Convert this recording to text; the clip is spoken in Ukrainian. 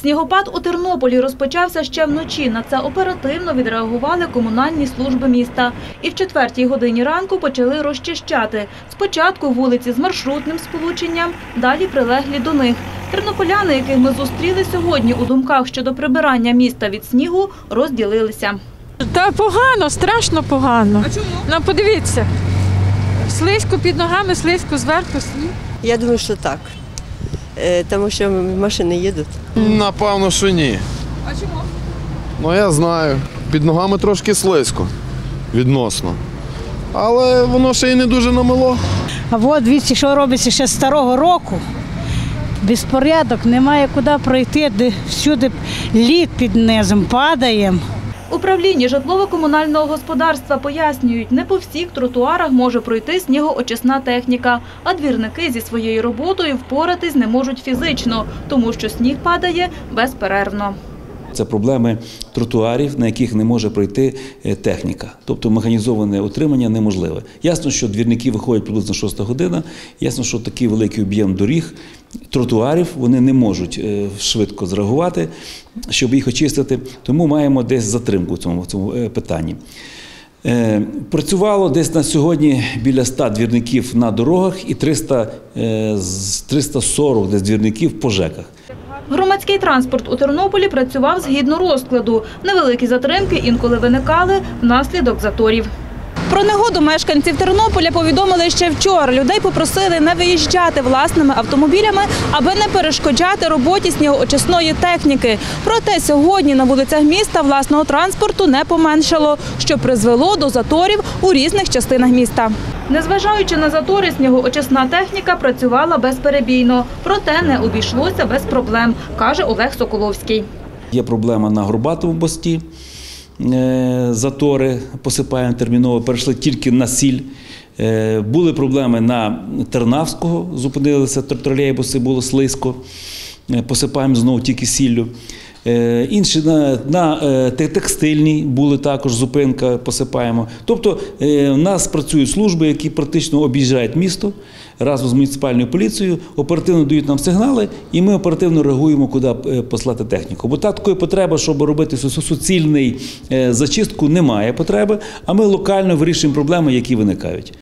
Снігопад у Тернополі розпочався ще вночі. На це оперативно відреагували комунальні служби міста. І в четвертій годині ранку почали розчищати. Спочатку вулиці з маршрутним сполученням, далі прилеглі до них. Тернополяни, яких ми зустріли сьогодні у думках щодо прибирання міста від снігу, розділилися. Та погано, страшно погано. А чому? Ну подивіться. Слизько під ногами, слизько зверху сніг. Я думаю, що так. Е, Тому що машини їдуть. Напевно, що ні. А чому? Ну я знаю. Під ногами трошки слизько. Відносно. Але воно ще й не дуже намило. А от дивіться, що робиться ще з старого року. Безпорядок, немає куди пройти, де всюди лід під низом падає. Управлінні житлово-комунального господарства пояснюють, не по всіх тротуарах може пройти снігоочисна техніка, а двірники зі своєю роботою впоратись не можуть фізично, тому що сніг падає безперервно. Це проблеми тротуарів, на яких не може пройти е, техніка. Тобто механізоване утримання неможливе. Ясно, що двірники виходять приблизно 6 година. Ясно, що такий великий об'єм доріг, тротуарів вони не можуть е, швидко зреагувати, щоб їх очистити. Тому маємо десь затримку в цьому, в цьому е, питанні. Працювало десь на сьогодні біля 100 двірників на дорогах і 300, е, 340 десь двірників по ЖЕКах. Громадський транспорт у Тернополі працював згідно розкладу. Невеликі затримки інколи виникали внаслідок заторів. Про негоду мешканців Тернополя повідомили ще вчора. Людей попросили не виїжджати власними автомобілями, аби не перешкоджати роботі снігоочисної техніки. Проте сьогодні на вулицях міста власного транспорту не поменшало, що призвело до заторів у різних частинах міста. Незважаючи на затори, снігоочисна техніка працювала безперебійно. Проте не обійшлося без проблем, каже Олег Соколовський. Є проблема на Горбатому мості. Е, Затори посипаємо терміново, перейшли тільки на сіль. Е, Були проблеми на Тернавського, зупинилися тролейбуси, було слизько. Е, Посипаємо знову тільки сіллю. Е, Інші на, на е, текстильній були також зупинка, посипаємо. Тобто в нас працюють служби, які практично об'їжджають місто разом з муніципальною поліцією, оперативно дають нам сигнали, і ми оперативно реагуємо, куди послати техніку. Бо та такої потреби, щоб робити су- су- суцільний зачистку, немає потреби, а ми локально вирішуємо проблеми, які виникають.